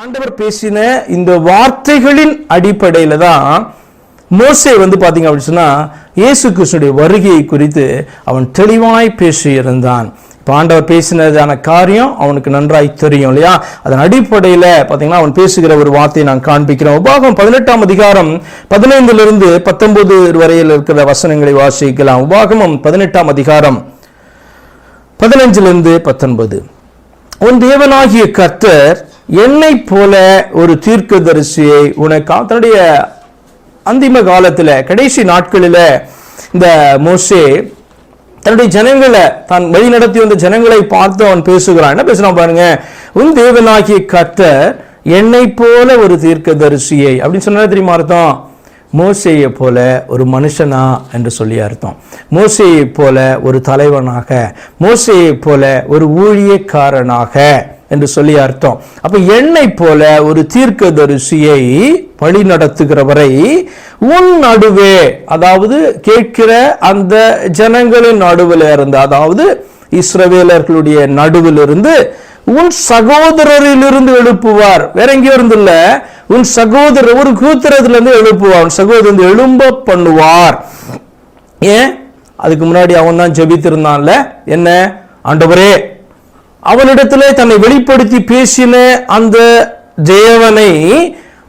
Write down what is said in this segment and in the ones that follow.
ஆண்டவர் பேசின இந்த வார்த்தைகளின் அடிப்படையில் தான் மோசே வந்து பார்த்தீங்க அப்படின்னு சொன்னால் இயேசு கிருஷ்ணுடைய வருகையை குறித்து அவன் தெளிவாய் பேசியிருந்தான். இப்போ ஆண்டவர் பேசினதான காரியம் அவனுக்கு நன்றாய் தெரியும் இல்லையா? அதன் அடிப்படையில் பார்த்தீங்கன்னா அவன் பேசுகிற ஒரு வார்த்தையை நான் காண்பிக்கிறோம் உபாகம் பதினெட்டாம் அதிகாரம் பதினைந்திலிருந்து பத்தொன்பது வரையில் இருக்கிற வசனங்களை வாசிக்கலாம். உபாகமம் பதினெட்டாம் அதிகாரம் பதினஞ்சிலிருந்து பத்தொன்பது. உன் தேவனாகிய கர்த்தர் என்னை போல ஒரு தீர்க்கதரிசியை உனக்கு? தன்னுடைய அந்திம காலத்தில் கடைசி நாட்களில் இந்த மோசே தன்னுடைய ஜனங்களை தான் வழி நடத்தி வந்த ஜனங்களை பார்த்து அவன் பேசுகிறான். என்ன பேசுறான் பாருங்க? உன் தேவனாகிய கர்த்தர் என்னை போல ஒரு தீர்க்கதரிசியை. அப்படின்னு சொன்னா தெரியுமா அர்த்தம்? மோசையை போல ஒரு மனுஷனா என்று சொல்லி அர்த்தம். மோசையை போல ஒரு தலைவனாக மோசையை போல ஒரு ஊழியக்காரனாக என்று சொல்லி அர்த்தம். அப்ப என்னை போல ஒரு தீர்க்கதரிசியை வழி நடத்துகிறவரை உன் நடுவே அதாவது கேட்கிற அந்த ஜனங்களின் நடுவில் இருந்து அதாவது இஸ்ரவேலர்களுடைய நடுவில் இருந்து உன் சகோதரரிலிருந்து எழுப்புவார். வேற எங்கேயோ இருந்து இல்ல உன் சகோதரர் ஒரு கூத்திரத்துல இருந்து எழுப்புவார். உன் சகோதரர் எழும்ப பண்ணுவார். ஏன்? அதுக்கு முன்னாடி அவன் தான் ஜெபித்திருந்தான்ல என்ன? ஆண்டவரே அவனிடத்திலே தன்னை வெளிப்படுத்தி பேசின அந்த தேவனை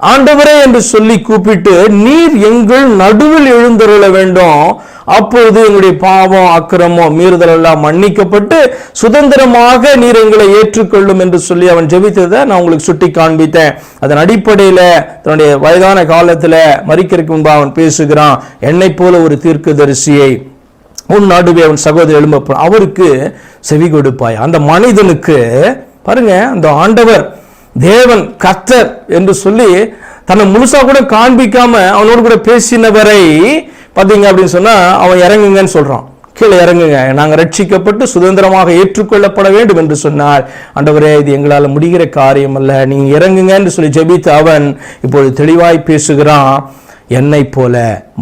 ஆண்டவரே என்று சொல்லி கூப்பிட்டு நீர் எங்கள் நடுவில் எழுந்தருள வேண்டும். அப்பொழுது எங்களுடைய பாவம் அக்கிரமம் மீறுதல் எல்லாம் மன்னிக்கப்பட்டு சுதந்திரமாக நீர் எங்களை ஏற்றுக்கொள்ளும் என்று சொல்லி அவன் ஜெபித்ததை நான் உங்களுக்கு சுட்டி காண்பித்தேன் அதன் அடிப்படையில் தன்னுடைய வயதான காலத்தில் மறிக்கிறதுக்கு முன்பு அவன் பேசுகிறான் என்னை போல ஒரு தீர்க்கதரிசியை உன் நடுவே அவன் சகோதரி எழும்ப அவருக்கு செவி கொடுப்பாய். அந்த மனிதனுக்கு பாருங்க அந்த ஆண்டவர் தேவன் கர்த்தர் என்று சொல்லி தன்னை முழுசா கூட காண்பிக்காம அவனோடு கூட பேசினவரை பாத்தீங்க அப்படின்னு சொன்னா அவன் இறங்குங்கன்னு சொல்றான். கீழே இறங்குங்க. நாங்கள் ரட்சிக்கப்பட்டு சுதந்திரமாக ஏற்றுக்கொள்ளப்பட வேண்டும் என்று சொன்னார். ஆண்டவரே இது எங்களால் முடிகிற காரியம் அல்ல. நீங்க இறங்குங்க என்று சொல்லி ஜெபித்து அவன் இப்பொழுது தெளிவாய் பேசுகிறான். என்னை போல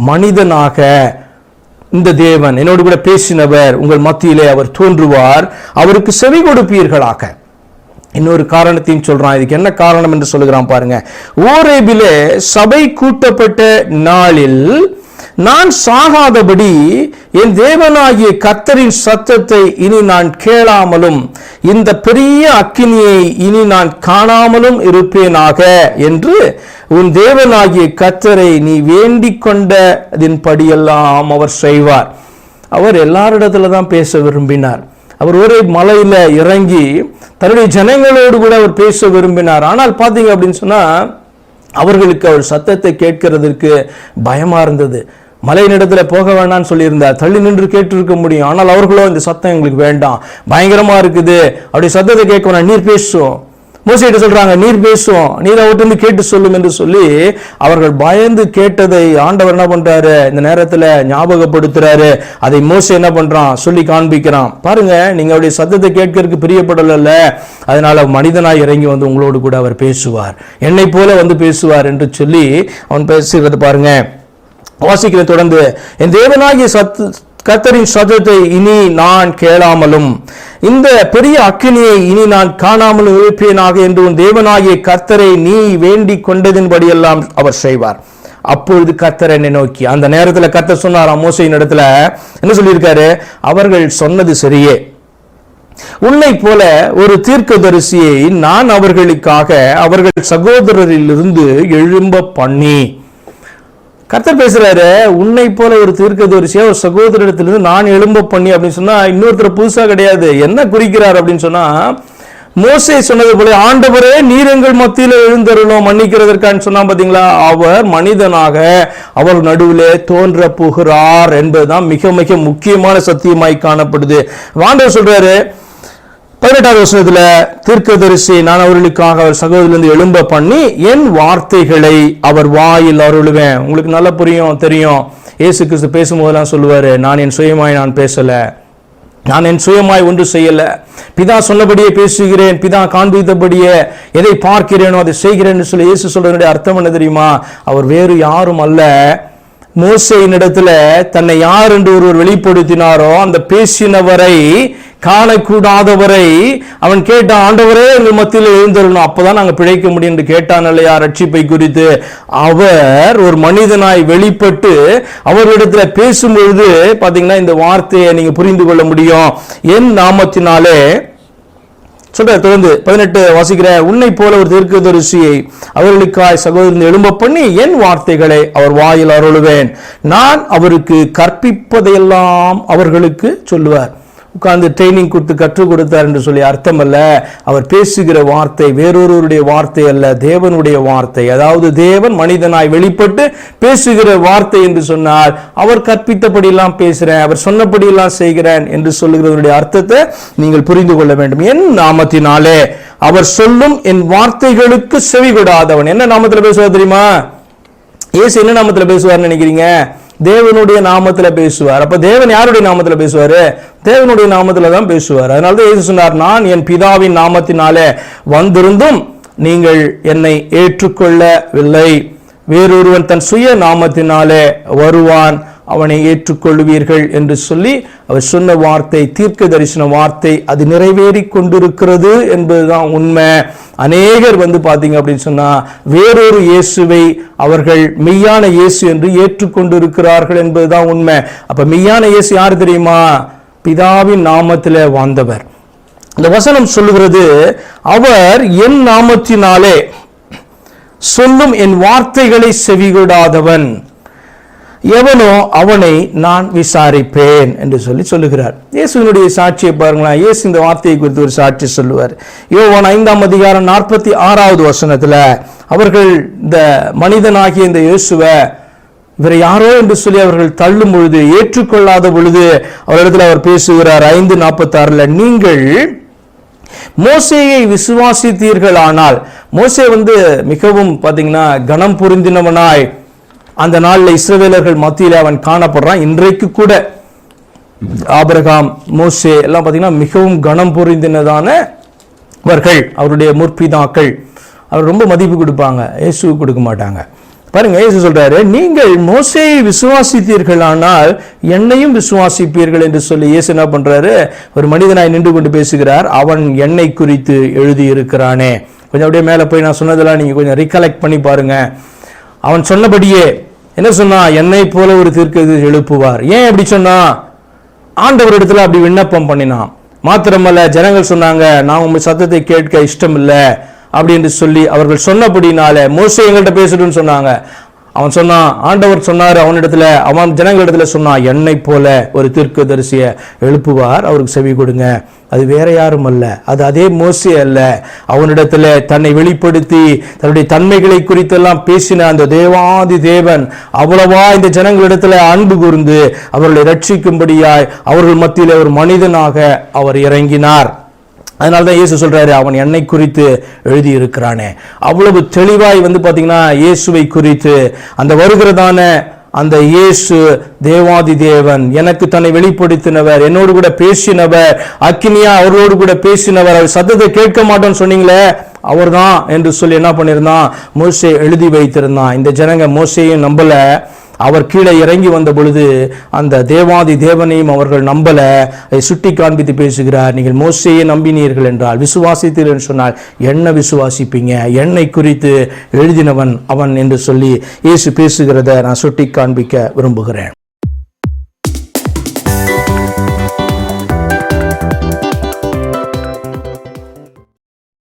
மனிதனாக இந்த தேவன் என்னோடு கூட பேசினவர் உங்கள் மத்தியிலே அவர் தோன்றுவார். அவருக்கு செவி கொடுப்பீர்களாக. இன்னொரு காரணத்தையும் சொல்றான். இதுக்கு என்ன காரணம் என்று சொல்லுகிறான் பாருங்க. ஓரேபிலே சபை கூட்டப்பட்ட நாளில் நான் சாகாதபடி என் தேவனாகிய கத்தரின் சத்தத்தை இனி நான் கேளாமலும் இந்த பெரிய அக்கினியை இனி நான் காணாமலும் இருப்பேனாக என்று உன் தேவனாகிய கத்தரை நீ வேண்டிக் கொண்டதின் படியெல்லாம் அவர் செய்வார். அவர் எல்லாரிடத்துல தான் பேச விரும்பினார். அவர் ஒரே மலையில் இறங்கி தன்னுடைய ஜனங்களோடு கூட அவர் பேச விரும்பினார். ஆனால் பார்த்தீங்க அப்படின்னு சொன்னால் அவர்களுக்கு அவர் சத்தத்தை கேட்கிறதுக்கு பயமாக இருந்தது. மலையினிடத்தில் போக வேண்டாம்னு சொல்லியிருந்தார். தள்ளி நின்று கேட்டிருக்க முடியும். ஆனால் அவர்களோ இந்த சத்தம் எங்களுக்கு வேண்டாம். பயங்கரமாக இருக்குது. அப்படி சத்தத்தை கேட்க வேணாம். நீர் பேசும் மோசையிட்ட சொல்றாங்க நீர் பேசும் நீர் அவர்கிட்ட கேட்டு சொல்லும் என்று சொல்லி அவர்கள் பயந்து கேட்டதை ஆண்டவர் என்ன பண்றாரு? இந்த நேரத்தில் ஞாபகப்படுத்துறாரு. அதை மோசை என்ன பண்றான்? சொல்லி காண்பிக்கிறான். பாருங்க நீங்க அவருடைய சத்தத்தை கேட்கறதுக்கு பிரியப்படல அதனால மனிதனாய் இறங்கி வந்து உங்களோடு கூட அவர் பேசுவார். என்னை போல வந்து பேசுவார் என்று சொல்லி அவன் பேசுகிறது பாருங்க. வாசிக்கிறேன் தொடர்ந்து. என் தேவனாகிய சத்து கர்த்தரின் சத்தத்தை இனி நான் கேளாமலும் இந்த பெரிய அக்கினியை இனி நான் காணாமலும் இருப்பேனாக என்று உன் தேவனாகிய கர்த்தரை நீ வேண்டி கொண்டதின்படியெல்லாம் அவர் செய்வார். அப்பொழுது கர்த்தர் என்னை நோக்கி அந்த நேரத்துல கர்த்தர் சொன்னார் மோசையின் இடத்துல என்ன சொல்லியிருக்காரு? அவர்கள் சொன்னது சரியே. உன்னை போல ஒரு தீர்க்கதரிசியை நான் அவர்களுக்காக அவர்கள் சகோதரரிலிருந்து எழும்ப பண்ணி கர்த்தர் பேசுறாரு உன்னை போல ஒரு தீர்க்கதரிசியா ஒரு சகோதரிடத்திலிருந்து நான் எழும்ப பண்ணி அப்படின்னு சொன்னா இன்னொருத்தர் புதுசா கிடையாது. என்ன குறிக்கிறார் அப்படின்னு சொன்னா மோசே சொன்னது போல ஆண்டவரே நீர் எங்கள் மத்தியில எழுந்தருளும் மன்னிக்கிறதற்கான்னு சொன்னா பாத்தீங்களா? அவர் மனிதனாக அவர் நடுவிலே தோன்ற போகிறார் என்பதுதான் மிக மிக முக்கியமான சத்தியமாய் காணப்படுது. ஆண்டவர் சொல்றாரு பதினெட்டாவது வருஷத்துல தீர்க்கதரிசி நான் அவர்களுக்காக அவர் சகோதரிலிருந்து எழும்ப பண்ணி என் வார்த்தைகளை அவர் வாயில் அருளுவேன். உங்களுக்கு நல்லா புரியும் தெரியும். இயேசு கிறிஸ்து பேசும்போதெல்லாம் சொல்லுவார் நான் என் சுயமாய் நான் பேசலை. நான் என் சுயமாய் ஒன்று செய்யலை. பிதா சொன்னபடியே பேசுகிறேன். பிதா காண்பித்தபடியே எதை பார்க்கிறேனோ அதை செய்கிறேன்னு சொல்லி இயேசு சொல்றதுடைய அர்த்தம் என்ன தெரியுமா? அவர் வேறு யாரும் அல்ல. மோசையின் இடத்துல தன்னை யார் என்று ஒருவர் வெளிப்படுத்தினாரோ அந்த பேசினவரை காணக்கூடாதவரை அவன் கேட்டான் ஆண்டவரே எங்கள் மத்தியில் எழுந்தருணும் அப்பதான் நாங்கள் பிழைக்க முடியும் என்று கேட்டான் இல்லையா? ரட்சிப்பை குறித்து அவர் ஒரு மனிதனாய் வெளிப்பட்டு அவரிடத்துல பேசும்பொழுது பாத்தீங்கன்னா இந்த வார்த்தையை நீங்க புரிந்து கொள்ள முடியும். என் நாமத்தினாலே சொல்ற தொடர்ந்து பதினெட்டு வாசிக்கிற உன்னை போல ஒரு தீர்க்கதரிசியை அவர்களுக்காய் சகோதரன் எழும்ப பண்ணி என் வார்த்தைகளை அவர் வாயில் அருளுவேன். நான் அவருக்கு கற்பிப்பதையெல்லாம் அவர்களுக்கு சொல்லுவார். உட்கார்ந்து ட்ரைனிங் கொடுத்து கற்றுக் கொடுத்தார் என்று சொல்லி அர்த்தம் அல்ல அவர் பேசுகிற வார்த்தை வேறொருவருடைய வார்த்தை அல்ல தேவனுடைய வார்த்தை. அதாவது தேவன் மனிதனாய் வெளிப்பட்டு பேசுகிற வார்த்தை என்று சொன்னார் அவர் கற்பித்தபடியெல்லாம் பேசுகிறேன் அவர் சொன்னபடியெல்லாம் செய்கிறேன் என்று சொல்லுகிறவருடைய அர்த்தத்தை நீங்கள் புரிந்து கொள்ள வேண்டும். என் நாமத்தினாலே அவர் சொல்லும் என் வார்த்தைகளுக்கு செவி கொடாதவன் என்ன நாமத்தில் பேசுவார் தெரியுமா? ஏசு என்ன நாமத்தில் பேசுவார்னு நினைக்கிறீங்க? தேவனுடைய நாமத்தில் பேசுவார். அப்போ தேவன் யாருடைய நாமத்தில் பேசுவார்? தேவனுடைய நாமத்தில் தான் பேசுவார். அதனால தான் இயேசு சொன்னார் நான் என் பிதாவின் நாமத்தினாலே வந்திருந்தும் நீங்கள் என்னை ஏற்றுக்கொள்ளவில்லை. வேறொருவன் தன் சுய நாமத்தினாலே வருவான். அவனை ஏற்றுக்கொள்வீர்கள் என்று சொல்லி அவர் சொன்ன வார்த்தை தீர்க்க தரிசன வார்த்தை அது நிறைவேறி கொண்டிருக்கிறது என்பதுதான் உண்மை. அநேகர் வந்து பார்த்தீங்க அப்படின்னு சொன்னா வேறொரு இயேசுவை அவர்கள் மெய்யான இயேசு என்று ஏற்றுக்கொண்டிருக்கிறார்கள் என்பதுதான் உண்மை. அப்ப மெய்யான இயேசு யார் தெரியுமா? பிதாவின் நாமத்தில் வாழ்ந்தவர். இந்த வசனம் சொல்லுகிறது அவர் என் நாமத்தினாலே சொல்லும் என் வார்த்தைகளை செவிகொடாதவன். எவனோ அவனை நான் விசாரிப்பேன் என்று சொல்லி சொல்லுகிறார். இயேசுவினுடைய சாட்சியை பாருங்களேன். இயேசு இந்த வார்த்தையை குறித்து ஒரு சாட்சி சொல்லுவார். யோவான் ஐந்தாம் அதிகாரம் நாற்பத்தி ஆறாவது வசனத்தில் அவர்கள் இந்த மனிதனாகிய இந்த இயேசுவை இவரை யாரோ என்று சொல்லி அவர்கள் தள்ளும் பொழுது ஏற்றுக்கொள்ளாத பொழுது அவரிடத்தில் அவர் பேசுகிறார். ஐந்து நாற்பத்தி நீங்கள் மோசையை விசுவாசித்தீர்கள் ஆனால் மோசே வந்து மிகவும் பார்த்தீங்கன்னா கனம் புரிந்தினவனாய் அந்த நாளில் இஸ்ரவேலர்கள் மத்தியில் அவன் காணப்படுறான். இன்றைக்கு கூட ஆபரகாம் மோசே எல்லாம் பார்த்தீங்கன்னா மிகவும் கனம் புரிந்தினதான அவர்கள் அவருடைய முற்பிதாக்கள். அவர் ரொம்ப மதிப்பு கொடுப்பாங்க. இயேசுவுக்கு கொடுக்க மாட்டாங்க. பாருங்க இயேசு சொல்றாரு நீங்கள் மோசையை விசுவாசித்தீர்கள் ஆனால் என்னையும் விசுவாசிப்பீர்கள் என்று சொல்லி இயேசு என்ன பண்றாரு? ஒரு மனிதனாய் நின்று கொண்டு பேசுகிறார். அவன் என்னை குறித்து எழுதி இருக்கிறானே கொஞ்சம் அப்படியே மேலே போய் நான் சொன்னதெல்லாம் நீங்க கொஞ்சம் ரிகலெக்ட் பண்ணி பாருங்க. அவன் சொன்னபடியே என்ன சொன்னா? என்னை போல ஒரு தீர்க்கது எழுப்புவார். ஏன் அப்படி சொன்னா? ஆண்டவரிடத்துல அப்படி விண்ணப்பம் பண்ணினான். மாத்திரமல்ல ஜனங்கள் சொன்னாங்க நான் உங்க சத்தத்தை கேட்க இஷ்டம் இல்லை அப்படி என்று சொல்லி அவர்கள் சொன்னபடினால மோசை எங்கள்கிட்ட பேசட்டும்னு சொன்னாங்க. அவன் சொன்னான் ஆண்டவர் சொன்னார் அவனிடத்துல அவன் ஜனங்களிடத்துல சொன்னான் என்னை போல ஒரு தீர்க்கதரிசியை எழுப்புவார் அவருக்கு செவி கொடுங்க. அது வேற யாரும் அல்ல அது அதே மோசி அல்ல. அவனிடத்துல தன்னை வெளிப்படுத்தி தன்னுடைய தன்மைகளை குறித்தெல்லாம் பேசின அந்த தேவாதி தேவன் அவ்வளவா இந்த ஜனங்களிடத்துல அன்பு கூர்ந்து அவர்களை ரட்சிக்கும்படியாய் அவர்கள் மத்தியில் ஒரு மனிதனாக அவர் இறங்கினார். அதனால தான் இயேசு சொல்கிறாரு அவன் என்னை குறித்து எழுதியிருக்கிறானே. அவ்வளவு தெளிவாய் வந்து பார்த்திங்கன்னா இயேசுவை குறித்து அந்த வருகிறதான அந்த இயேசு தேவாதி தேவன் எனக்கு தன்னை வெளிப்படுத்தினவர் என்னோடு கூட பேசினவர் அக்கினியா அவரோடு கூட பேசினவர் அவர் சத்தத்தை கேட்க மாட்டோம்னு சொன்னீங்களே அவர்தான் என்று சொல்லி என்ன பண்ணியிருந்தான்? மோசே எழுதி வைத்திருந்தான். இந்த ஜனங்க மோசையும் நம்பல. அவர் கீழே இறங்கி வந்த பொழுது அந்த தேவாதி தேவனையும் அவர்கள் நம்பல. அதை சுட்டி காண்பித்து பேசுகிறார் நீங்கள் மோசையை நம்பினீர்கள் என்றால் விசுவாசித்தீர்கள் என்று சொன்னால் என்ன விசுவாசிப்பீங்க? என்னை குறித்து எழுதினவன் அவன் என்று சொல்லி இயேசு பேசுகிறத நான் சுட்டி காண்பிக்க விரும்புகிறேன்.